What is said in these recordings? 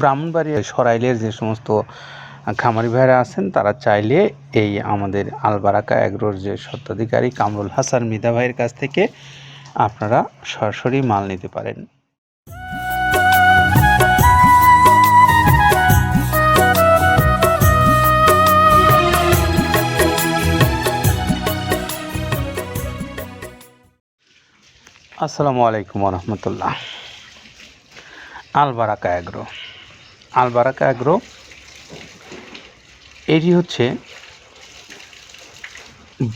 ব্রাহ্মণবাড়িয়া সরাইলের যে সমস্ত খামারি ভাইরা আছেন, তারা চাইলে এই আমাদের আলবারাকা এগ্রোর যে স্বত্বাধিকারী কামরুল হাসান মিদা ভাইয়ের কাছ থেকে আপনারা সরাসরি মাল নিতে পারেন। আসসালামু আলাইকুম রহমতুল্লাহ। Albaraka agro Albaraka agro. এটি হচ্ছে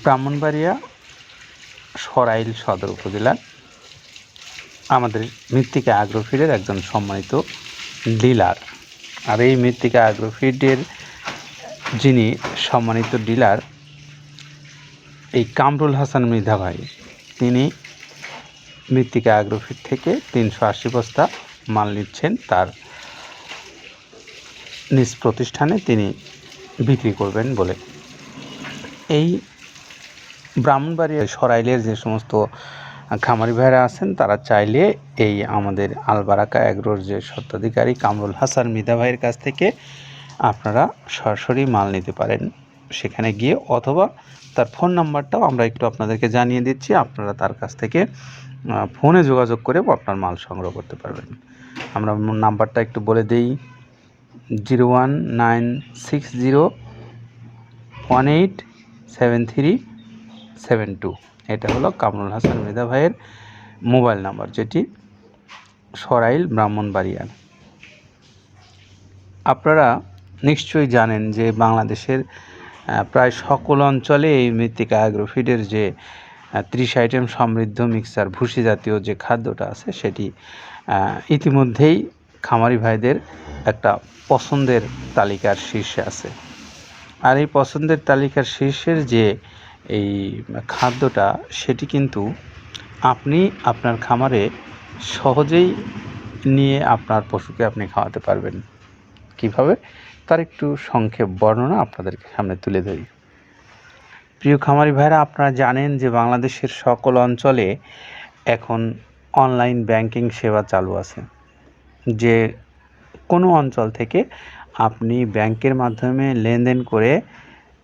ব্রাহ্মণবাড়িয়া সরাইল সদর উপজেলার আমাদের মৃত্তিকা অ্যাগ্রোফিডের একজন সম্মানিত ডিলার। আর এই মৃত্তিকা অ্যাগ্রোফিডের যিনি সম্মানিত ডিলার, এই কামরুল হাসান মৃধা ভাই, তিনি মৃত্তিকা অ্যাগ্রোফিট থেকে তিনশো আশি বস্তা মাল নিচ্ছেন তার নিজ প্রতিষ্ঠানে তিনি বিক্রি করবেন বলে। এই ব্রাহ্মণবাড়িয়া সরাইলের যে সমস্ত খামারি ভাইরা আছেন, তারা চাইলে এই আমাদের আলবারাকা অ্যাগ্রোর যে স্বত্বাধিকারী কামরুল হাসান মিদা ভাইয়ের কাছ থেকে আপনারা সরাসরি মাল নিতে পারেন সেখানে গিয়ে, অথবা তার ফোন নাম্বারটাও আমরা একটু আপনাদেরকে জানিয়ে দিচ্ছি। আপনারা তার কাছ থেকে ফোনে যোগাযোগ করে আপনার মাল সংগ্রহ করতে পারবেন। আমরা নাম্বারটা একটু বলে দিই। Zero one nine six zero one eight seven three seven two. এটা হলো কামরুল হাসান মৃধা ভাইয়ের মোবাইল নাম্বার, যেটি সরাইল ব্রাহ্মণবাড়িয়ার। আপনারা নিশ্চয়ই জানেন যে বাংলাদেশের প্রায় সকল অঞ্চলে এই মৃত্তিকা অ্যাগ্রোফিডের যে ত্রিশ আইটেম সমৃদ্ধ মিক্সার, ভুসি জাতীয় যে খাদ্যটা আছে সেটি ইতিমধ্যেই খামারি ভাইদের একটা পছন্দের তালিকার শীর্ষে আছে। আর এই পছন্দের তালিকার শীর্ষের যে এই খাদ্যটা, সেটি কিন্তু আপনি আপনার খামারে সহজেই নিয়ে আপনার পশুকে আপনি খাওয়াতে পারবেন। কীভাবে? তার একটু সংক্ষেপ বর্ণনা আপনাদের সামনে তুলে ধরি। প্রিয় খামারি ভাইরা, আপনারা জানেন যে বাংলাদেশের সকল অঞ্চলে এখন অনলাইন ব্যাংকিং সেবা চালু আছে। যে কোনো অঞ্চল থেকে আপনি ব্যাংকের মাধ্যমে লেনদেন করে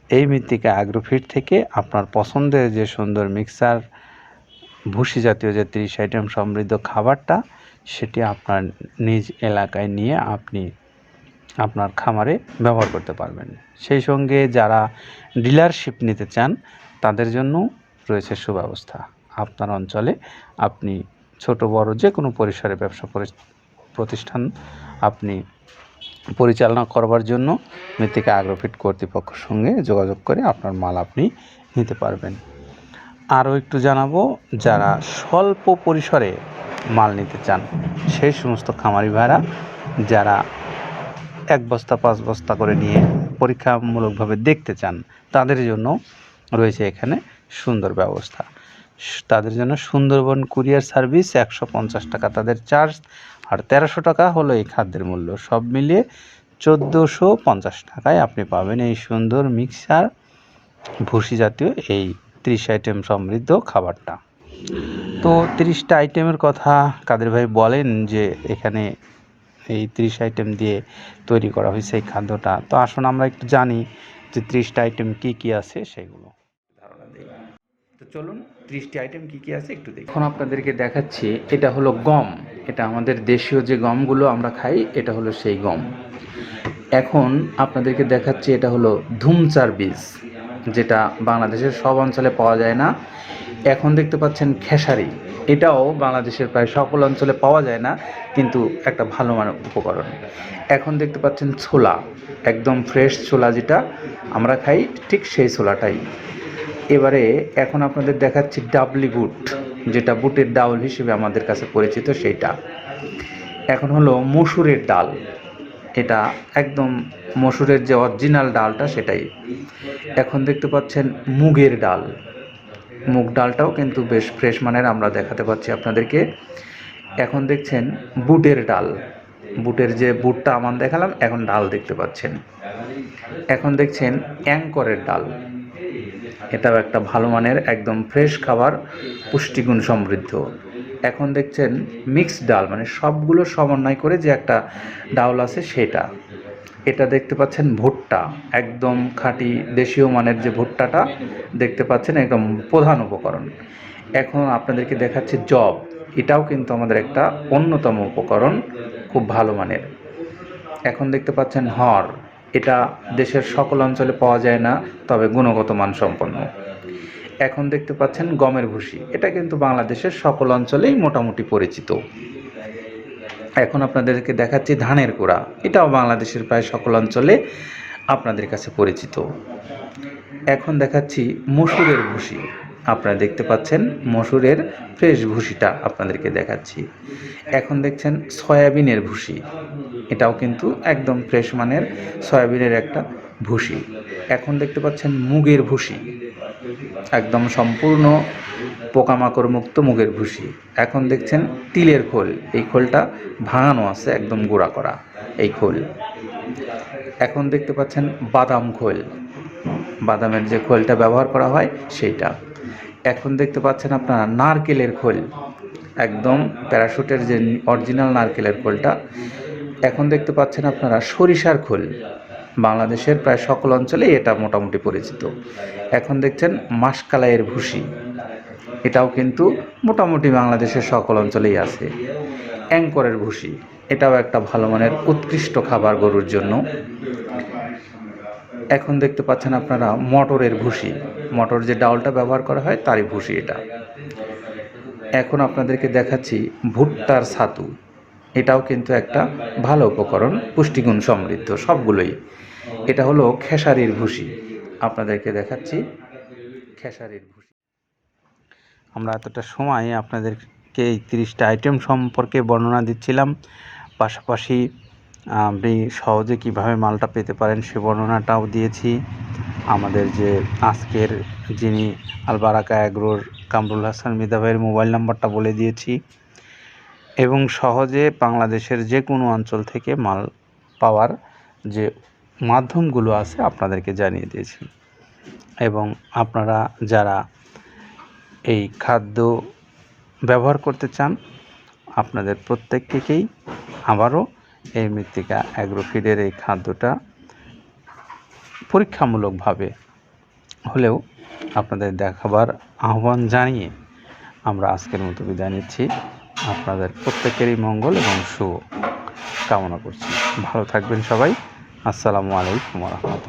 এই মৃত্তিকা অ্যাগ্রোফিট থেকে আপনার পছন্দের যে সুন্দর মিক্সার, ভুসি জাতীয় যে ত্রিশ আইটেম সমৃদ্ধ খাবারটা, সেটি আপনার নিজ এলাকায় নিয়ে আপনি আপনার খামারে ব্যবহার করতে পারবেন। সেই সঙ্গে যারা ডিলারশিপ নিতে চান, তাদের জন্য রয়েছে সুব্যবস্থা। আপনার অঞ্চলে আপনি ছোট বড় যে কোনো পরিসরে ব্যবসা পরি- প্রতিষ্ঠান আপনি পরিচালনা করবার জন্য মৃত্তিকা অ্যাগ্রোফিট কর্তৃপক্ষের সঙ্গে যোগাযোগ করে আপনার মাল আপনি নিতে পারবেন। আরও একটু জানাব, যারা স্বল্প পরিসরে মাল নিতে চান, সেই সমস্ত খামারি ভাড়া যারা এক বস্তা, পাঁচ বস্তা করে নিয়ে পরীক্ষামূলকভাবে দেখতে চান, তাদের জন্য রয়েছে এখানে সুন্দর ব্যবস্থা। তাদের জন্য সুন্দরবন কুরিয়ার সার্ভিস, একশো পঞ্চাশ টাকা তাদের চার্জ আর তেরোশো টাকা হলো এই খাদ্যের মূল্য। সব মিলিয়ে চোদ্দোশো পঞ্চাশ টাকায় আপনি পাবেন এই সুন্দর মিক্সার ভুসি জাতীয় এই ত্রিশ আইটেম সমৃদ্ধ খাবারটা। তো তিরিশটা আইটেমের কথা কাদের ভাই বলেন যে এখানে এই ত্রিশ আইটেম দিয়ে তৈরি করা হয়েছে এই খাদ্যটা? তো আসুন আমরা একটু জানি যে ত্রিশটা আইটেম কি কি আছে সেগুলো। তো চলুন, ত্রিশটি আইটেম কি কি আছে একটু দেখুন আপনাদেরকে দেখাচ্ছি, এটা হলো গম। এটা আমাদের দেশীয় যে গমগুলো আমরা খাই, এটা হলো সেই গম। এখন আপনাদেরকে দেখাচ্ছি এটা হলো ধুমচার বীজ, যেটা বাংলাদেশের সব অঞ্চলে পাওয়া যায় না। এখন দেখতে পাচ্ছেন খেসারি, এটাও বাংলাদেশের প্রায় সকল অঞ্চলে পাওয়া যায় না, কিন্তু একটা ভালো মানের উপকরণ। এখন দেখতে পাচ্ছেন ছোলা, একদম ফ্রেশ ছোলা যেটা আমরা খাই, ঠিক সেই ছোলাটাই। এবারে এখন আপনাদের দেখাচ্ছি ডাবলি বুট। যেটা বুটের ডাউল হিসেবে আমাদের কাছে পরিচিত সেইটা। এখন হলো মসুরের ডাল। এটা একদম মসুরের যে অরিজিনাল ডালটা সেটাই। এখন দেখতে পাচ্ছেন মুগের ডাল। মুগ ডালটাও কিন্তু বেশ ফ্রেশ মানের আমরা দেখাতে পাচ্ছি আপনাদেরকে। এখন দেখছেন বুটের ডাল। বুটের যে বুটটা আমার দেখালাম, এখন ডাল দেখতে পাচ্ছেন। এখন দেখছেন অ্যাঙ্করের ডাল। এটাও একটা ভালো মানের, একদম ফ্রেশ খাবার, পুষ্টিগুণ সমৃদ্ধ। এখন দেখছেন মিক্সড ডাল মানে সবগুলো সমন্বয় করে যে একটা ডাল আছে সেটা। এটা দেখতে পাচ্ছেন ভুট্টা, একদম খাঁটি দেশীয় মানের যে ভুট্টাটা দেখতে পাচ্ছেন, একদম প্রধান উপকরণ। এখন আপনাদেরকে দেখাচ্ছি জব এটাও কিন্তু আমাদের একটা অন্যতম উপকরণ, খুব ভালো মানের। এখন দেখতে পাচ্ছেন হর এটা দেশের সকল অঞ্চলে পাওয়া যায় না, তবে গুণগত মান সম্পন্ন এখন দেখতে পাচ্ছেন গমের ভুসি। এটা কিন্তু বাংলাদেশের সকল অঞ্চলেই মোটামুটি পরিচিত। এখন আপনাদেরকে দেখাচ্ছি ধানের কোড়া। এটাও বাংলাদেশের প্রায় সকল অঞ্চলে আপনাদের কাছে পরিচিত। এখন দেখাচ্ছি মসুরের ভুসি। আপনারা দেখতে পাচ্ছেন মসুরের ফ্রেশ ভুসিটা আপনাদেরকে দেখাচ্ছি। এখন দেখছেন সয়াবিনের ভুসি। এটাও কিন্তু একদম ফ্রেশ মানের সয়াবিনের একটা ভুসি। এখন দেখতে পাচ্ছেন মুগের ভুসি। একদম সম্পূর্ণ পোকামাকড় মুক্ত মুগের ভুসি। এখন দেখছেন তিলের খোল। এই খোলটা ভাঙানো আছে, একদম গুঁড়া করা এই খোল। এখন দেখতে পাচ্ছেন বাদাম খোল। বাদামের যে খোলটা ব্যবহার করা হয় সেইটা। এখন দেখতে পাচ্ছেন আপনারা নারকেলের খোল। একদম প্যারাশুটের যে অরিজিনাল নারকেলের খোলটা এখন দেখতে পাচ্ছেন আপনারা সরিষার খোল। বাংলাদেশের প্রায় সকল অঞ্চলেই এটা মোটামুটি পরিচিত। এখন দেখছেন মাসকালাইয়ের ভুসি। এটাও কিন্তু মোটামুটি বাংলাদেশের সকল অঞ্চলেই আছে। অ্যাঙ্করের ভুসি, এটাও একটা ভালো মানের উৎকৃষ্ট খাবার গরুর জন্য। এখন দেখতে পাচ্ছেন আপনারা মটরের ভুসি। মটর যে ডাউলটা ব্যবহার করা হয়, তারই ভুসি এটা। এখন আপনাদেরকে দেখাচ্ছি ভুট্টার ছাতু। এটাও কিন্তু একটা ভালো উপকরণ, পুষ্টিগুণ সমৃদ্ধ, সবগুলোই। এটা হলো খেসারির ভুসি। আপনাদেরকে দেখাচ্ছি খেসারির ভুসি। আমরা এতটা সময় আপনাদেরকে এই তিরিশটা আইটেম সম্পর্কে বর্ণনা দিচ্ছিলাম। পাশাপাশি আপনি সহজে কীভাবে মালটা পেতে পারেন সে বর্ণনাটাও দিয়েছি। আমাদের যে আজকের যিনি আলবারাকা অ্যাগ্রোর কামরুল হাসান মিদা ভাইয়ের মোবাইল নাম্বারটা বলে দিয়েছি। এবং সহজে বাংলাদেশের যে কোনো অঞ্চল থেকে মাল পাওয়ার যে মাধ্যমগুলো আছে আপনাদেরকে জানিয়ে দিয়েছি। এবং আপনারা যারা এই খাদ্য ব্যবহার করতে চান, আপনাদের প্রত্যেককেই আবারও এই মৃত্তিকা অ্যাগ্রোফিডের এই খাদ্যটা পরীক্ষামূলকভাবে হলেও আপনাদের দেখাবার আহ্বান জানিয়ে আমরা আজকের মতো বিদায় নিচ্ছি। আপনাদের প্রত্যেকেরই মঙ্গল এবং শুভ কামনা করছি। ভালো থাকবেন সবাই। আসসালামু আলাইকুম রহমতুল্লাহ।